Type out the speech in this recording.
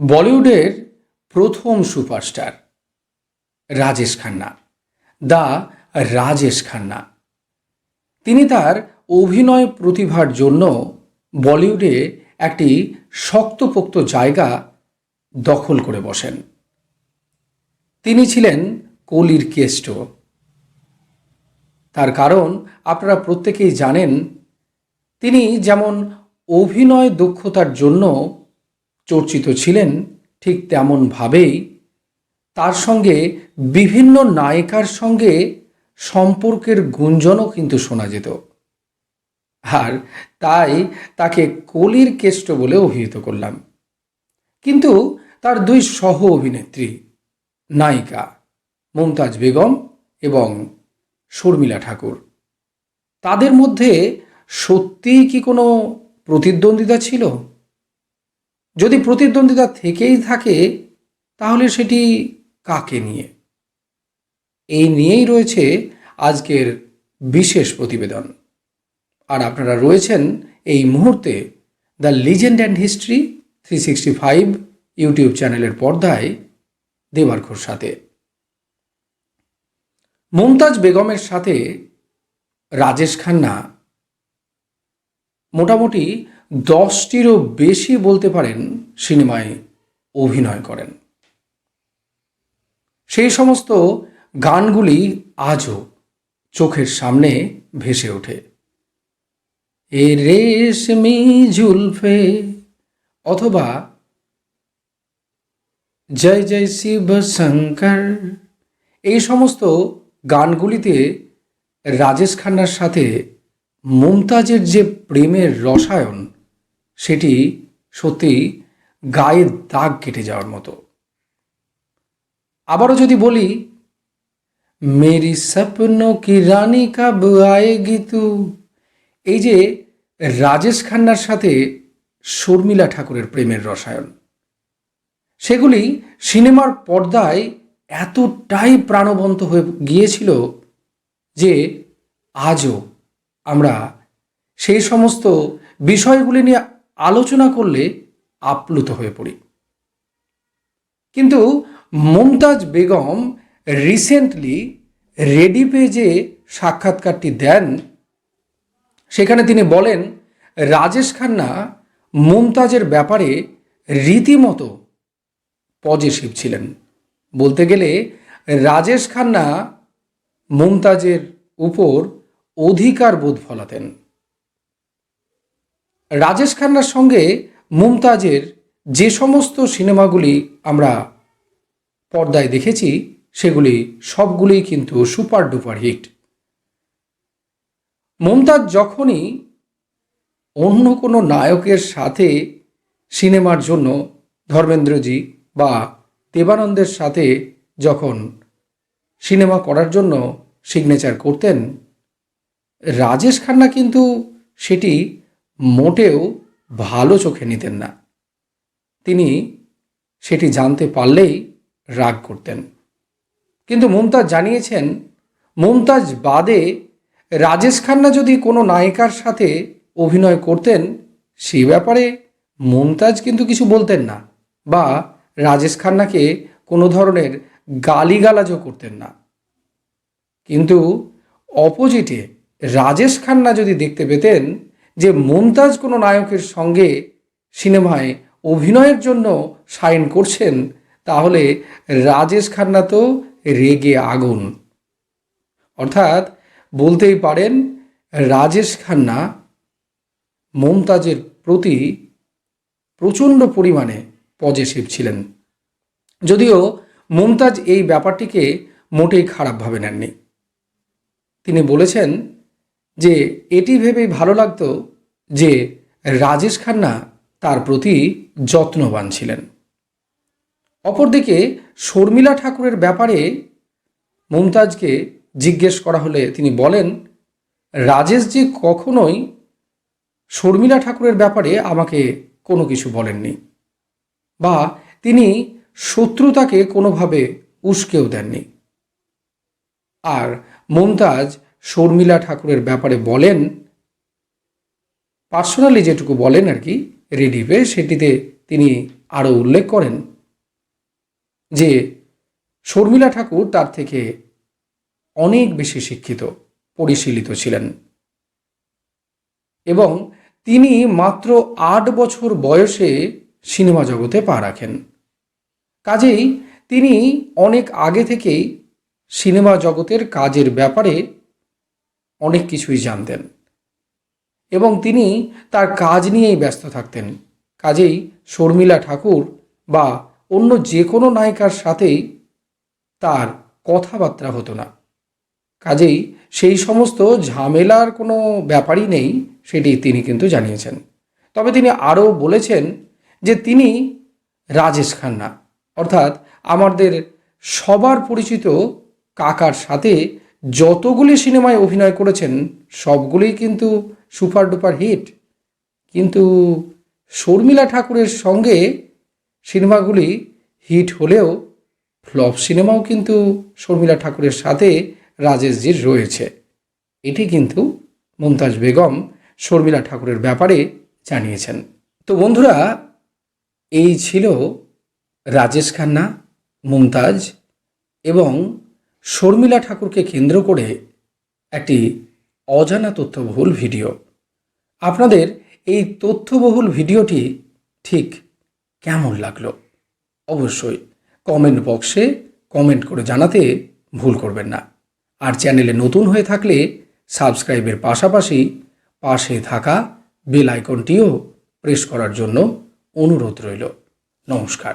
বলিউডের প্রথম সুপারস্টার রাজেশ খান্না, দা রাজেশ খান্না। তিনি তার অভিনয় প্রতিভার জন্য বলিউডে একটি শক্তপোক্ত জায়গা দখল করে বসেন। তিনি ছিলেন কলির কেষ্ট। তার কারণ আপনারা প্রত্যেকেই জানেন, তিনি যেমন অভিনয় দক্ষতার জন্য চর্চিত ছিলেন ঠিক তেমনভাবেই তার সঙ্গে বিভিন্ন নায়িকার সঙ্গে সম্পর্কের গুঞ্জনও কিন্তু শোনা যেত। আর তাই তাকে কলির কেষ্ট বলে অভিহিত করলাম। কিন্তু তার দুই সহ অভিনেত্রী, নায়িকা মুমতাজ বেগম এবং শর্মিলা ঠাকুর। তাদের মধ্যে সত্যিই কি কোনো প্রতিদ্বন্দ্বিতা ছিল? যদি প্রতিদ্বন্দ্বিতা থেকেই থাকে, তাহলে সেটি কাকে নিয়ে? এই নিয়েই রয়েছে আজকের বিশেষ প্রতিবেদন। আর আপনারা রয়েছেন এই মুহূর্তে the legend and history three sixty five YouTube চ্যানেলের পর্দায় দেবার্ঘর সাথে। মুমতাজ বেগমের সাথে রাজেশ খান্না মোটামুটি দশটিরও বেশি বলতে পারেন সিনেমায় অভিনয় করেন। সেই সমস্ত গানগুলি আজও চোখের সামনে ভেসে ওঠে। এ রেশমি ঝুলফে অথবা জয় জয় শিব শঙ্কর, এই সমস্ত গানগুলিতে রাজেশ খান্নার সাথে মুমতাজের যে প্রেমের রসায়ন সেটি সত্যি গায়ে দাগ কেটে যাওয়ার মতো। আবারও যদি বলি, মেরি স্বপ্ন কি রানী কাব আয়েগি তু? এই যে রাজেশ খান্নার সাথে শর্মিলা ঠাকুরের প্রেমের রসায়ন। সেগুলি সিনেমার পর্দায় এতটাই প্রাণবন্ত হয়ে গিয়েছিল যে আজও আমরা সেই সমস্ত বিষয়গুলি নিয়ে আলোচনা করলে আপ্লুত হয়ে পড়ি। কিন্তু মুমতাজ বেগম রিসেন্টলি রেডি পেজে সাক্ষাৎকারটি দেন। সেখানে তিনি বলেন, রাজেশ খান্না মুমতাজের ব্যাপারে রীতিমতো পজিটিভ ছিলেন। বলতে গেলে, রাজেশ খান্না মুমতাজের উপর অধিকার বোধ ফলাতেন। রাজেশ খান্নার সঙ্গে মুমতাজের যে সমস্ত সিনেমাগুলি আমরা পর্দায় দেখেছি, সেগুলি সবগুলোই কিন্তু সুপার ডুপার হিট। মুমতাজ যখনই অন্য কোনো নায়কের সাথে সিনেমার জন্য, ধর্মেন্দ্রজি বা দেবানন্দের সাথে যখন সিনেমা করার জন্য সিগনেচার করতেন, রাজেশ খান্না কিন্তু সেটি মোটেও ভালো চোখে নিতেন না। তিনি সেটি জানতে পারলেই রাগ করতেন। কিন্তু মুমতাজ জানিয়েছেন, মুমতাজ বাদে রাজেশ খান্না যদি কোনো নায়িকার সাথে অভিনয় করতেন, সে ব্যাপারে মুমতাজ কিন্তু কিছু বলতেন না বা রাজেশ খান্নাকে কোনো ধরনের গালিগালাজও করতেন না। কিন্তু অপোজিটে রাজেশ খান্না যদি দেখতে পেতেন যে মুমতাজ কোনো নায়কের সঙ্গে সিনেমায় অভিনয়ের জন্য সাইন করছেন, তাহলে রাজেশ খান্না তো রেগে আগুন। অর্থাৎ বলতেই পারেন, রাজেশ খান্না মমতাজের প্রতি প্রচণ্ড পরিমাণে পজিটিভ ছিলেন। যদিও মুমতাজ এই ব্যাপারটিকে মোটেই খারাপভাবে নেননি। তিনি বলেছেন যে এটি ভেবেই ভালো লাগতো যে রাজেশ খান্না তার প্রতি যত্নবান ছিলেন। অপরদিকে শর্মিলা ঠাকুরের ব্যাপারে মুমতাজকে জিজ্ঞেস করা হলে তিনি বলেন রাজেশজি কখনোই শর্মিলা ঠাকুরের ব্যাপারে আমাকে কোনো কিছু বলেননি বা তিনি শত্রুতাকে কোনোভাবে উস্কেও দেননি। আর মুমতাজ শর্মিলা ঠাকুরের ব্যাপারে বলেন, পার্সোনালি যেটুকু বলেন আর কি রেডিপে সেটিতে তিনি আরও উল্লেখ করেন যে শর্মিলা ঠাকুর তার থেকে অনেক বেশি শিক্ষিত, পরিশীলিত ছিলেন। এবং তিনি মাত্র আট বছর বয়সে সিনেমা জগতে পা রাখেন। কাজেই তিনি অনেক আগে থেকেই সিনেমা জগতের কাজের ব্যাপারে অনেক কিছুই জানতেন। এবং তিনি তার কাজ নিয়েই ব্যস্ত থাকতেন। কাজেই শর্মিলা ঠাকুর বা অন্য যে কোনো নায়িকার সাথেই তার কথাবার্তা হতো না। কাজেই সেই সমস্ত ঝামেলার কোনো ব্যাপারই নেই সেটি তিনি কিন্তু জানিয়েছেন। তবে তিনি আরও বলেছেন যে তিনি রাজেশ খান্না, অর্থাৎ আমাদের সবার পরিচিত কাকার সাথে যতগুলি সিনেমায় অভিনয় করেছেন, সবগুলোই কিন্তু সুপার ডুপার হিট। কিন্তু শর্মিলা ঠাকুরের সঙ্গে সিনেমাগুলি হিট হলেও ফ্লপ সিনেমাও কিন্তু শর্মিলা ঠাকুরের সাথে রাজেশজির রয়েছে। এটি কিন্তু মুমতাজ বেগম শর্মিলা ঠাকুরের ব্যাপারে জানিয়েছেন। তো বন্ধুরা, এই ছিল রাজেশ খান্না, মুমতাজ এবং শর্মিলা ঠাকুরকে কেন্দ্র করে একটি অজানা তথ্যবহুল ভিডিও। আপনাদের এই তথ্যবহুল ভিডিওটি ঠিক কেমন লাগল? অবশ্যই কমেন্ট বক্সে কমেন্ট করে জানাতে ভুল করবেন না। আর চ্যানেলে নতুন হয়ে থাকলে সাবস্ক্রাইবের পাশাপাশি পাশে থাকা বেল আইকনটিও প্রেস করার জন্য অনুরোধ রইল। নমস্কার।